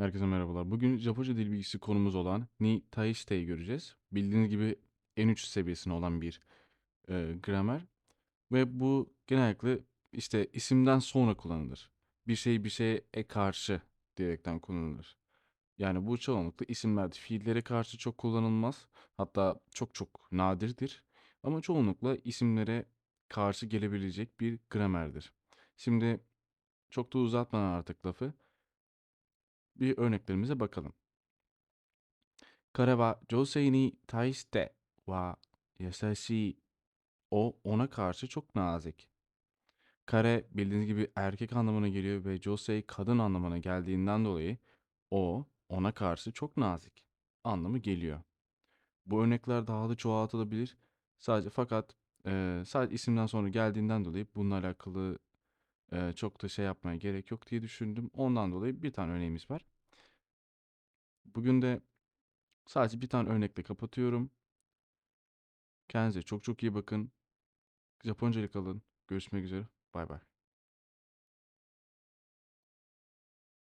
Herkese merhabalar. Bugün Japonca dil bilgisi konumuz olan Ni Taishite'yi göreceğiz. Bildiğiniz gibi N3 seviyesinde olan bir e, gramer. Ve bu genellikle işte isimden sonra kullanılır. Bir şey bir şeye e karşı diyerekten kullanılır. Yani bu çoğunlukla isimlerde fiillere karşı çok kullanılmaz. Hatta çok çok nadirdir. Ama çoğunlukla isimlere karşı gelebilecek bir gramerdir. Şimdi çok da uzatmadan artık lafı bir örneklerimize bakalım. Kare wa josei ni taishite wa. O ona karşı çok nazik. Kare bildiğiniz gibi erkek anlamına geliyor ve josei kadın anlamına geldiğinden dolayı o ona karşı çok nazik anlamı geliyor. Bu örnekler daha da çoğaltılabilir. Sadece fakat e, sadece isimden sonra geldiğinden dolayı bununla alakalı e, çok da şey yapmaya gerek yok diye düşündüm. Ondan dolayı bir tane örneğimiz var. Bugün de sadece bir tane örnekle kapatıyorum. Kendinize çok çok iyi bakın. Japonca kalın. Görüşmek üzere. Bay bay.